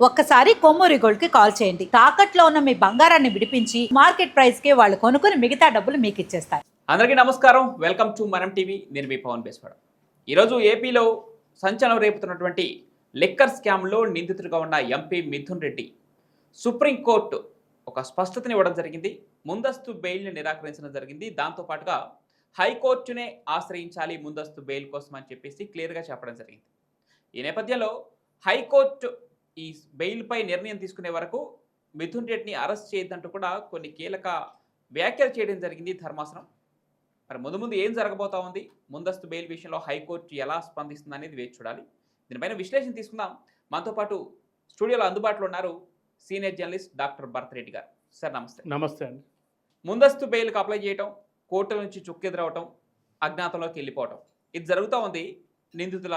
ఒక్కసారి కొమ్మూరి గోల్డ్కి కాల్ చేయండి. తాకట్లో ఉన్న మీ బంగారాన్ని విడిపించి మార్కెట్ ప్రైస్కి వాళ్ళు కొనుక్కుని మిగతా డబ్బులు మీకు ఇచ్చేస్తారు. అందరికీ నమస్కారం. Welcome to Manam TV. నేను మీ పవన్ బేస్వాడు. ఈరోజు ఏపీలో సంచలనం రేపుతున్నటువంటి లిక్కర్ స్కామ్లో నిందితుడిగా ఉన్న ఎంపీ మిథున్ రెడ్డి సుప్రీంకోర్టు ఒక స్పష్టతని ఇవ్వడం జరిగింది. ముందస్తు బెయిల్ని నిరాకరించడం జరిగింది. దాంతోపాటుగా హైకోర్టునే ఆశ్రయించాలి ముందస్తు బెయిల్ కోసం అని చెప్పేసి క్లియర్గా చెప్పడం జరిగింది. ఈ నేపథ్యంలో హైకోర్టు ఈ బెయిల్పై నిర్ణయం తీసుకునే వరకు మిథున్ రెడ్డిని అరెస్ట్ చేయొద్దంటూ కూడా కొన్ని కీలక వ్యాఖ్యలు చేయడం జరిగింది ధర్మాసనం. మరి ముందు ముందు ఏం జరగబోతా ఉంది? ముందస్తు బెయిల్ విషయంలో హైకోర్టు ఎలా స్పందిస్తుంది అనేది వేచి చూడాలి. దీనిపైన విశ్లేషణ తీసుకుందాం. మనతో పాటు స్టూడియోలో అందుబాటులో ఉన్నారు senior journalist doctor Bharat Reddy గారు. సార్ నమస్తే. నమస్తే అండి. ముందస్తు బెయిల్కి అప్లై చేయటం కోర్టుల నుంచి చుక్కెదురవటం అజ్ఞాతంలోకి వెళ్ళిపోవటం. ఇది జరుగుతూ ఉంది నిందితుల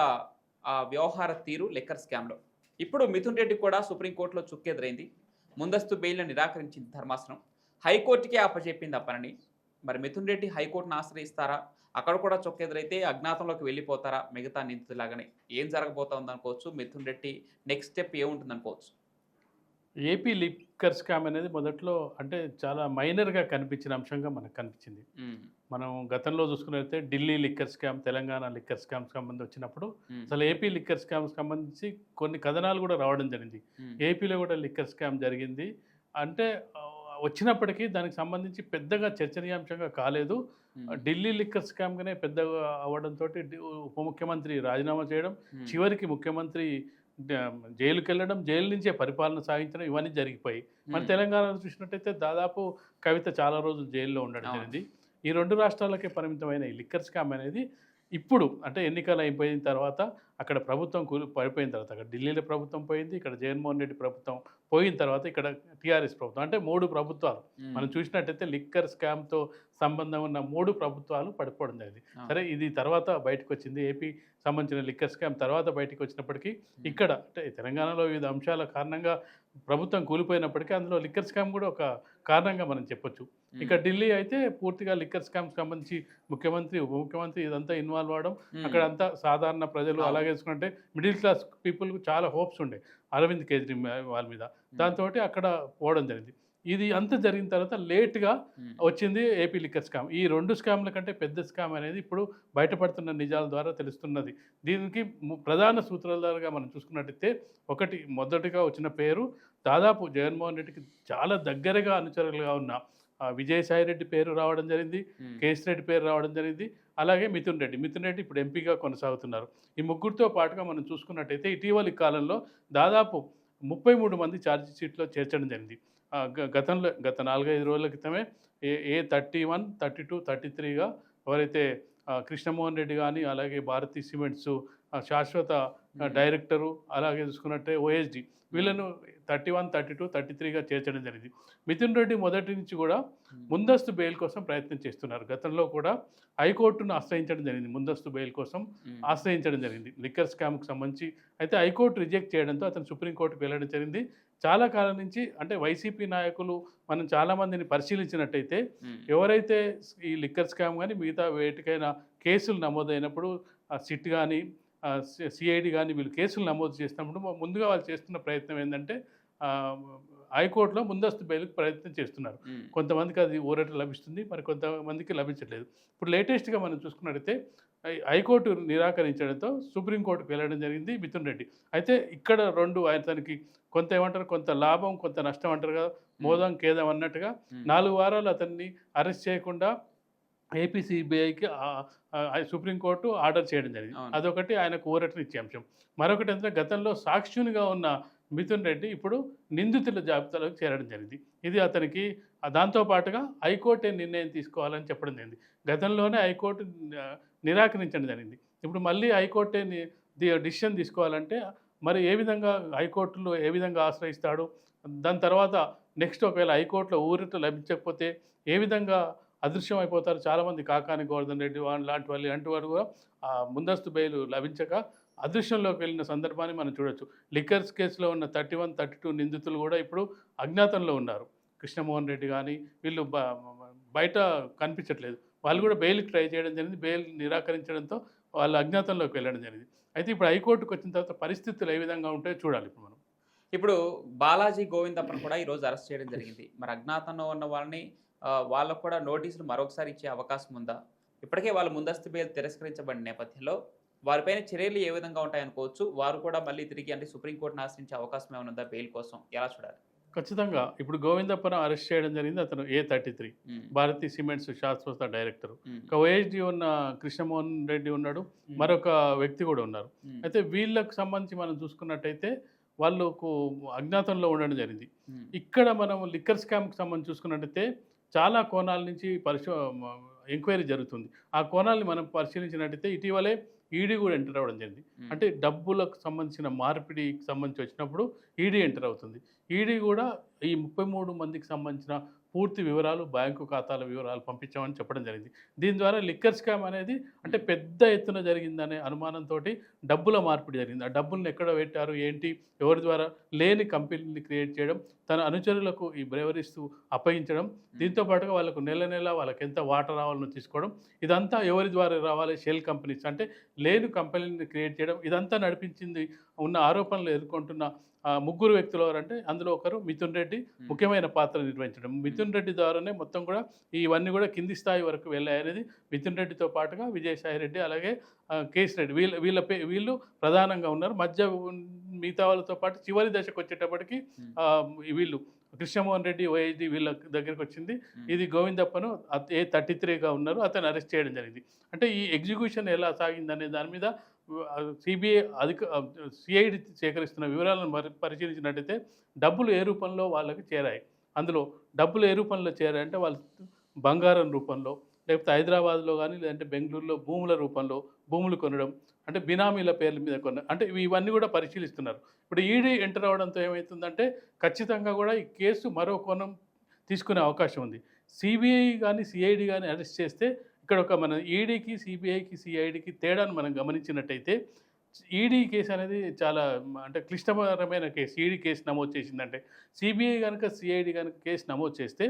ఆ, వ్యవహార తీరు లిక్కర్ స్కామ్లో. ఇప్పుడు మిథున్ రెడ్డి కూడా సుప్రీంకోర్టులో చుక్కెదురైంది. ముందస్తు బెయిల్ను నిరాకరించింది ధర్మాసనం. హైకోర్టుకే అప్పచెప్పింది ఆ పనిని. మరి మిథున్ రెడ్డి హైకోర్టును ఆశ్రయిస్తారా? అక్కడ కూడా చొక్కెదురైతే అజ్ఞాతంలోకి వెళ్ళిపోతారా? మిగతా నిందితులాగానే ఏం జరగబోతోంది అనుకోవచ్చు. మిథున్ రెడ్డి నెక్స్ట్ స్టెప్ ఏముంటుంది అనుకోవచ్చు. ఏపీ లిక్కర్ స్కామ్ అనేది మొదట్లో అంటే చాలా మైనర్గా కనిపించిన అంశంగా మనకు కనిపించింది. మనం గతంలో చూసుకున్నట్లయితే Delhi liquor scam Telangana liquor scam సంబంధించి వచ్చినప్పుడు అసలు ఏపీ లిక్కర్ స్కామ్ సంబంధించి కొన్ని కథనాలు కూడా రావడం జరిగింది. ఏపీలో కూడా లిక్కర్ స్కామ్ జరిగింది. అంటే వచ్చినప్పటికీ దానికి సంబంధించి పెద్దగా చర్చనీయాంశంగా కాలేదు. ఢిల్లీ లిక్కర్ స్కామ్గానే పెద్దగా అవ్వడంతో ఉప ముఖ్యమంత్రి రాజీనామా చేయడం చివరికి ముఖ్యమంత్రి జైలుకి వెళ్ళడం జైలు నుంచే పరిపాలన సాగించడం ఇవన్నీ జరిగిపోయి మన తెలంగాణలో చూసినట్టయితే దాదాపు కవిత చాలా రోజులు జైల్లో ఉండడం. జరిగింది. ఈ రెండు రాష్ట్రాలకే పరిమితమైన ఈ లిక్కర్ స్కామ్ అనేది ఇప్పుడు అంటే ఎన్నికలు అయిపోయిన తర్వాత అక్కడ ప్రభుత్వం కూలి పడిపోయిన తర్వాత అక్కడ ఢిల్లీలో ప్రభుత్వం పోయింది ఇక్కడ జగన్మోహన్ రెడ్డి ప్రభుత్వం పోయిన తర్వాత ఇక్కడ టీఆర్ఎస్ ప్రభుత్వం అంటే మూడు ప్రభుత్వాలు. మనం చూసినట్టయితే లిక్కర్ స్కామ్తో సంబంధం ఉన్న మూడు ప్రభుత్వాలు పడిపోవడం జరిగింది. సరే ఇది తర్వాత బయటకు వచ్చింది ఏపీ సంబంధించిన లిక్కర్ స్కామ్ తర్వాత బయటకు వచ్చినప్పటికీ ఇక్కడ అంటే తెలంగాణలో వివిధ అంశాల కారణంగా ప్రభుత్వం కూలిపోయినప్పటికీ అందులో లిక్కర్ స్కామ్ కూడా ఒక కారణంగా మనం చెప్పొచ్చు. ఇక ఢిల్లీ అయితే పూర్తిగా లిక్కర్ స్కామ్ సంబంధించి ముఖ్యమంత్రి ఉప ముఖ్యమంత్రి ఇదంతా ఇన్వాల్వ్ అవడం ఉమ్, అక్కడ అంతా సాధారణ ప్రజలు. అలాగే చూసుకుంటే మిడిల్ క్లాస్ పీపుల్కి చాలా హోప్స్ ఉండే. అరవింద్ కేజ్రీవాల్ మీద. దాంతో అక్కడ పోవడం జరిగింది. ఇది అంతా జరిగిన తర్వాత లేట్గా వచ్చింది ఏపీ లిక్కర్ స్కామ్. ఈ రెండు స్కామ్ల కంటే పెద్ద స్కామ్ అనేది ఇప్పుడు బయటపడుతున్న నిజాల ద్వారా తెలుస్తున్నది. దీనికి ప్రధాన సూత్రాలుగా మనం చూసుకున్నట్టయితే ఒకటి మొదటిగా వచ్చిన పేరు దాదాపు జగన్మోహన్ రెడ్డికి చాలా దగ్గరగా అనుచరులుగా ఉన్న విజయసాయి రెడ్డి పేరు రావడం జరిగింది కేసీ రెడ్డి పేరు రావడం జరిగింది అలాగే మిథున్ రెడ్డి. మిథున్ రెడ్డి ఇప్పుడు ఎంపీగా కొనసాగుతున్నారు. ఈ ముగ్గురితో పాటుగా మనం చూసుకున్నట్టయితే ఇటీవలి కాలంలో దాదాపు ముప్పై మూడు మంది ఛార్జ్ షీట్లో చేర్చడం జరిగింది. గతంలో గత నాలుగైదు రోజుల క్రితమే A A thirty one thirty two thirty త్రీగా ఎవరైతే కృష్ణమోహన్ రెడ్డి కానీ అలాగే భారతీ సిమెంట్స్ శాశ్వత డైరెక్టరు అలాగే చూసుకున్నట్టే ఓఎస్డి వీళ్ళను thirty one thirty two thirty త్రీగా చేర్చడం జరిగింది. మిథున్ రెడ్డి మొదటి నుంచి కూడా ముందస్తు బెయిల్ కోసం ప్రయత్నం చేస్తున్నారు. గతంలో కూడా హైకోర్టును ఆశ్రయించడం జరిగింది. ముందస్తు బెయిల్ కోసం ఆశ్రయించడం జరిగింది. లిక్కర్ స్కామ్కి సంబంధించి అయితే హైకోర్టు రిజెక్ట్ చేయడంతో అతను సుప్రీంకోర్టుకు వెళ్ళడం జరిగింది. చాలా కాలం నుంచి అంటే వైసీపీ నాయకులు మనం చాలామందిని పరిశీలించినట్టయితే ఎవరైతే ఈ లిక్కర్ స్కామ్ కానీ మిగతా వేటికైనా కేసులు నమోదైనప్పుడు ఆ సిట్ కానీ సిఐడి కానీ వీళ్ళు కేసులు నమోదు చేసినప్పుడు ముందుగా వాళ్ళు చేస్తున్న ప్రయత్నం ఏంటంటే హైకోర్టులో ముందస్తు బెయిల్కి ప్రయత్నం చేస్తున్నారు. కొంతమందికి అది ఊరట లభిస్తుంది మరి కొంతమందికి లభించట్లేదు. ఇప్పుడు లేటెస్ట్గా మనం చూసుకున్నట్టయితే హైకోర్టు నిరాకరించడంతో సుప్రీంకోర్టుకు వెళ్ళడం జరిగింది మిథున్ రెడ్డి. అయితే ఇక్కడ రెండు ఆయన తనకి కొంత ఏమంటారు కొంత లాభం కొంత నష్టం అంటారు కదా మోదం ఖేదం అన్నట్టుగా నాలుగు వారాలు అతన్ని అరెస్ట్ చేయకుండా ఏపీ సిబిఐకి సుప్రీంకోర్టు ఆర్డర్ చేయడం జరిగింది. అదొకటి ఆయనకు ఊరటనిచ్చే అంశం. మరొకటి ఏంటంటే గతంలో సాక్షునిగా ఉన్న మిథున్ రెడ్డి ఇప్పుడు నిందితుల జాబితాలోకి చేరడం జరిగింది. ఇది అతనికి దాంతోపాటుగా దాంతో పాటుగా నిర్ణయం తీసుకోవాలని చెప్పడం జరిగింది. గతంలోనే హైకోర్టు నిరాకరించడం జరిగింది. ఇప్పుడు మళ్ళీ హైకోర్టే ది- డిసిషన్ తీసుకోవాలంటే మరి ఏ విధంగా హైకోర్టులో ఏ విధంగా ఆశ్రయిస్తాడు? దాని తర్వాత నెక్స్ట్ ఒకవేళ హైకోర్టులో ఊరిట లభించకపోతే ఏ విధంగా అదృశ్యం అయిపోతారు చాలామంది కాకాని గోవర్ధన్ రెడ్డి లాంటి వాళ్ళు ఇలాంటి వారు కూడా ముందస్తు బెయిల్ లభించక అదృశ్యంలోకి వెళ్ళిన సందర్భాన్ని మనం చూడొచ్చు. లిక్కర్స్ కేసులో ఉన్న థర్టీ వన్ థర్టీ టూ నిందితులు కూడా ఇప్పుడు అజ్ఞాతంలో ఉన్నారు. కృష్ణమోహన్ రెడ్డి కానీ వీళ్ళు బయట కనిపించట్లేదు. వాళ్ళు కూడా బెయిల్కి ట్రై చేయడం జరిగింది. బెయిల్ నిరాకరించడంతో వాళ్ళు అజ్ఞాతంలోకి వెళ్ళడం జరిగింది. అయితే ఇప్పుడు హైకోర్టుకు వచ్చిన తర్వాత పరిస్థితులు ఏ విధంగా ఉంటాయో చూడాలి ఇప్పుడు మనం. ఇప్పుడు బాలాజీ గోవిందప్పని కూడా ఈరోజు అరెస్ట్ చేయడం జరిగింది. మరి అజ్ఞాతంలో ఉన్న వాళ్ళని వాళ్ళకు కూడా నోటీసులు మరొకసారి ఇచ్చే అవకాశం ఉందా? ఇప్పటికే వాళ్ళ ముందస్తు బెయిల్ తిరస్కరించబడిన నేపథ్యంలో వారిపైన చర్యలు ఏ విధంగా ఉంటాయనుకోవచ్చు వారు కూడా మళ్ళీ తిరిగి అంటే సుప్రీంకోర్టును ఆశ్రయించే అవకాశం ఏమైనా ఉందా బెయిల్ కోసం? ఎలా చూడాలి? ఖచ్చితంగా. ఇప్పుడు గోవిందప్పను అరెస్ట్ చేయడం జరిగింది అతను A thirty three Bharatiya cements శాశ్వత డైరెక్టర్. ఒక ఓఎస్డి ఉన్న కృష్ణమోహన్ రెడ్డి ఉన్నాడు. మరొక వ్యక్తి కూడా ఉన్నారు. అయితే వీళ్ళకు సంబంధించి మనం చూసుకున్నట్టయితే వాళ్ళకు అజ్ఞాతంలో ఉండడం జరిగింది. ఇక్కడ మనం లిక్కర్ స్కామ్కి సంబంధించి చూసుకున్నట్టయితే చాలా కోణాల నుంచి పరిశో ఎంక్వైరీ జరుగుతుంది. ఆ కోణాలని మనం పరిశీలించినట్టయితే ఇటీవలే ఈడీ కూడా ఎంటర్ అవ్వడం జరిగింది. అంటే డబ్బులకు సంబంధించిన మార్పిడికి సంబంధించి వచ్చినప్పుడు ఈడీ ఎంటర్ అవుతుంది. ఈడీ కూడా ఈ ముప్పై మూడు మందికి సంబంధించిన పూర్తి వివరాలు బ్యాంకు ఖాతాల వివరాలు పంపించామని చెప్పడం జరిగింది. దీని ద్వారా లిక్కర్ స్కామ్ అనేది అంటే పెద్ద ఎత్తున జరిగిందనే అనుమానంతో డబ్బుల మార్పిడి జరిగింది. ఆ డబ్బులను ఎక్కడ పెట్టారు ఏంటి ఎవరి ద్వారా లేని కంపెనీని క్రియేట్ చేయడం తన అనుచరులకు ఈ బ్రేవరిస్తూ అప్పగించడం దీంతో పాటుగా వాళ్ళకు నెల నెల వాళ్ళకి ఎంత వాటర్ రావాలో తీసుకోవడం ఇదంతా ఎవరి ద్వారా రావాలి షెల్ కంపెనీస్ అంటే లేని కంపెనీని క్రియేట్ చేయడం ఇదంతా నడిపించింది ఉన్న ఆరోపణలు ఎదుర్కొంటున్న ఆ, ముగ్గురు వ్యక్తులు ఎవరంటే అందులో ఒకరు మిథున్ రెడ్డి ముఖ్యమైన పాత్ర నిర్వహించడం. మిథున్ రెడ్డి ద్వారానే మొత్తం కూడా ఇవన్నీ కూడా కింది స్థాయి వరకు వెళ్ళాయనేది మిథున్ రెడ్డితో పాటుగా విజయసాయి రెడ్డి అలాగే కేసీ రెడ్డి. వీళ్ళ వీళ్ళ పే వీళ్ళు ప్రధానంగా ఉన్నారు. మధ్య మిగతా వాళ్ళతో పాటు చివరి దశకు వచ్చేటప్పటికి వీళ్ళు కృష్ణమోహన్ రెడ్డి ఓఐజీ వీళ్ళ దగ్గరికి వచ్చింది. ఇది గోవిందప్పను ఏ థర్టీ త్రీగా ఉన్నారు. అతను అరెస్ట్ చేయడం జరిగింది. అంటే ఈ ఎగ్జిక్యూషన్ ఎలా సాగిందనే దాని మీద సిబిఐ అధిక సిఐడి సేకరిస్తున్న వివరాలను పరిశీలించినట్టయితే డబ్బులు ఏ రూపంలో వాళ్ళకి చేరాయి. అందులో డబ్బులు ఏ రూపంలో చేరాయంటే వాళ్ళు బంగారం రూపంలో లేకపోతే హైదరాబాద్లో కానీ లేదంటే బెంగళూరులో భూముల రూపంలో భూములు కొనడం అంటే బినామీల పేర్ల మీద కొన అంటే ఇవన్నీ కూడా పరిశీలిస్తున్నారు. ఇప్పుడు ఈడీ ఎంటర్ అవడంతో ఏమవుతుందంటే ఖచ్చితంగా కూడా ఈ కేసు మరో కోణం తీసుకునే అవకాశం ఉంది. సిబిఐ కానీ సిఐడి కానీ అరెస్ట్ చేస్తే ఇక్కడ ఒక మన ఈడీకి సిబిఐకి సిఐడికి తేడాను మనం గమనించినట్టయితే ఈడీ కేసు అనేది చాలా అంటే క్లిష్టకరమైన కేసు. ఈడీ కేసు నమోదు చేసిందంటే సిబిఐ కనుక సిఐడి కనుక కేసు నమోదు చేస్తే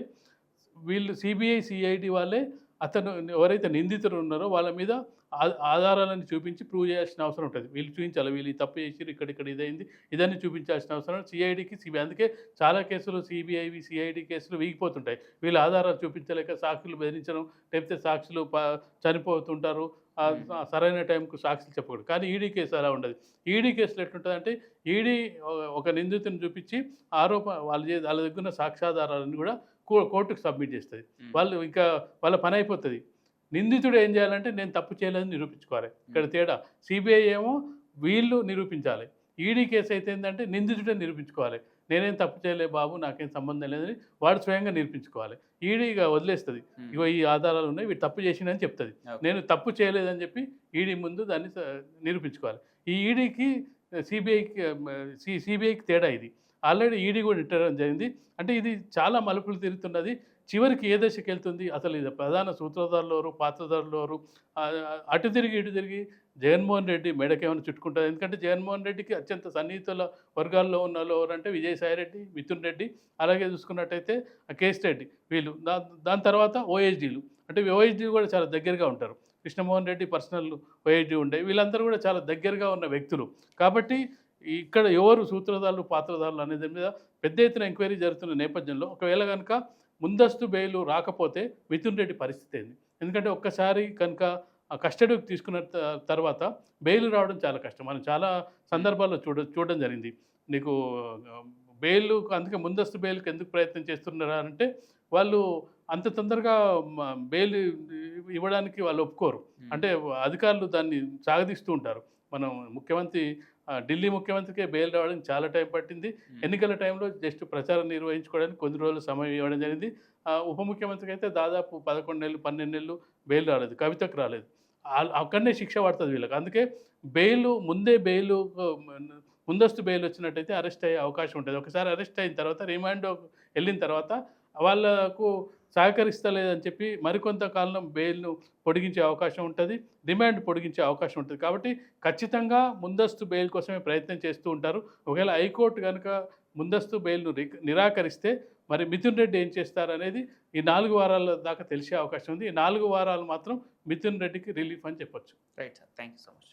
వీళ్ళు సిబిఐ సిఐడి వాళ్ళే అతను ఎవరైతే నిందితులు ఉన్నారో వాళ్ళ మీద ఆధారాలను చూపించి ప్రూవ్ చేయాల్సిన అవసరం ఉంటుంది. వీళ్ళు చూపించాలి వీళ్ళు ఈ తప్పు చేసిరు ఇక్కడ ఇక్కడ ఇదైంది ఇదన్నీ చూపించాల్సిన అవసరం సిఐడికి సిబిఐ అందుకే చాలా కేసులు సిబిఐవి సిఐడి కేసులు వీగిపోతుంటాయి. వీళ్ళు ఆధారాలు చూపించలేక సాక్షులు బెదిరించడం లేకపోతే సాక్షులు చనిపోతుంటారు. సరైన టైంకు సాక్షులు చెప్పకూడదు. కానీ ఈడీ కేసు అలా ఉండదు. ఈడీ కేసులు ఎట్లుంటుందంటే ఈడీ ఒక నిందితుని చూపించి ఆరోప వాళ్ళ వాళ్ళ దగ్గర ఉన్న సాక్ష్యాధారాలను కూడా కో- కోర్టుకు సబ్మిట్ చేస్తుంది. వాళ్ళు ఇంకా వాళ్ళ పని అయిపోతుంది. నిందితుడు ఏం చేయాలంటే నేను తప్పు చేయలేదని నిరూపించుకోవాలి. ఇక్కడ తేడా. సిబిఐ ఏమో వీళ్ళు నిరూపించాలి. ఈడీ కేసు అయితే ఏంటంటే నిందితుడే నిరూపించుకోవాలి. నేనేం తప్పు చేయలే బాబు నాకేం సంబంధం లేదని వాడు స్వయంగా నిరూపించుకోవాలి. ఈడీగా వదిలేస్తుంది. ఉమ్, ఇగో ఈ ఆధారాలు ఉన్నాయి వీడు తప్పు చేసిండని చెప్తుంది. నేను తప్పు చేయలేదని చెప్పి ఈడీ ముందు దాన్ని నిరూపించుకోవాలి. ఈ ఈడీకి సిబిఐకి సిబిఐకి తేడా ఇది. ఆల్రెడీ ఈడీ కూడా ఇంటర్ జరిగింది. అంటే ఇది చాలా మలుపులు తిరుగుతున్నది. చివరికి ఏ దశకి వెళ్తుంది? అసలు ఇది ప్రధాన సూత్రధారులు పాత్రధారులు అటు తిరిగి ఇటు తిరిగి జగన్మోహన్ రెడ్డి మెడకేమైనా చుట్టుకుంటారు ఎందుకంటే జగన్మోహన్ రెడ్డికి అత్యంత సన్నిహితుల వర్గాల్లో ఉన్న వాళ్ళు ఎవరంటే విజయసాయి రెడ్డి మిథున్ రెడ్డి అలాగే చూసుకున్నట్టయితే కేస్ రెడ్డి వీళ్ళు. దాని తర్వాత ఓఎస్డీలు అంటే ఓఎస్డీ కూడా చాలా దగ్గరగా ఉంటారు. కృష్ణమోహన్ రెడ్డి పర్సనల్ ఓఎస్డీ ఉండే. వీళ్ళందరూ కూడా చాలా దగ్గరగా ఉన్న వ్యక్తులు. కాబట్టి ఇక్కడ ఎవరు సూత్రధారులు పాత్రధారులు అనేది మీద పెద్ద ఎత్తున ఎంక్వైరీ జరుగుతున్న నేపథ్యంలో ఒకవేళ కనుక ముందస్తు బెయిల్ రాకపోతే మిథున్ రెడ్డి పరిస్థితి ఏంది? ఎందుకంటే ఒక్కసారి కనుక ఆ కస్టడీకి తీసుకున్న తర్వాత బెయిల్ రావడం చాలా కష్టం. మనం చాలా సందర్భాల్లో చూడ చూడడం జరిగింది. నీకు బెయిల్ అందుకే ముందస్తు బెయిల్కి ఎందుకు ప్రయత్నం చేస్తున్నారా అంటే వాళ్ళు అంత తొందరగా బెయిల్ ఇవ్వడానికి వాళ్ళు ఒప్పుకోరు. అంటే అధికారులు దాన్ని సాగదీస్తూ ఉంటారు. మనం ముఖ్యమంత్రి ఢిల్లీ ముఖ్యమంత్రికి బెయిల్ రావడానికి చాలా టైం పట్టింది. ఎన్నికల టైంలో జస్ట్ ప్రచారం నిర్వహించుకోవడానికి కొన్ని రోజులు సమయం ఇవ్వడం జరిగింది. ఉప ముఖ్యమంత్రికి అయితే దాదాపు పదకొండు నెలలు పన్నెండు నెలలు బెయిల్ రాలేదు కవితకు రాలేదు. అక్కడనే శిక్ష పడుతుంది వీళ్ళకి. అందుకే బెయిల్ ముందే బెయిల్ ముందస్తు బెయిల్ వచ్చినట్టయితే అరెస్ట్ అయ్యే అవకాశం ఉంటుంది. ఒకసారి అరెస్ట్ అయిన తర్వాత రిమాండ్ వెళ్ళిన తర్వాత వాళ్ళకు సహకరిస్తలేదని చెప్పి మరికొంత కాలం బెయిల్ను పొడిగించే అవకాశం ఉంటుంది డిమాండ్ పొడిగించే అవకాశం ఉంటుంది. కాబట్టి ఖచ్చితంగా ముందస్తు బెయిల్ కోసమే ప్రయత్నం చేస్తూ ఉంటారు. ఒకవేళ హైకోర్టు కనుక ముందస్తు బెయిల్ను నిరాకరిస్తే మరి మిథున్ రెడ్డి ఏం చేస్తారనేది ఈ నాలుగు వారాల దాకా తెలిసే అవకాశం ఉంది. ఈ నాలుగు వారాలు మాత్రం మిథున్ రెడ్డికి రిలీఫ్ అని చెప్పొచ్చు. Right sir. Thank you so much.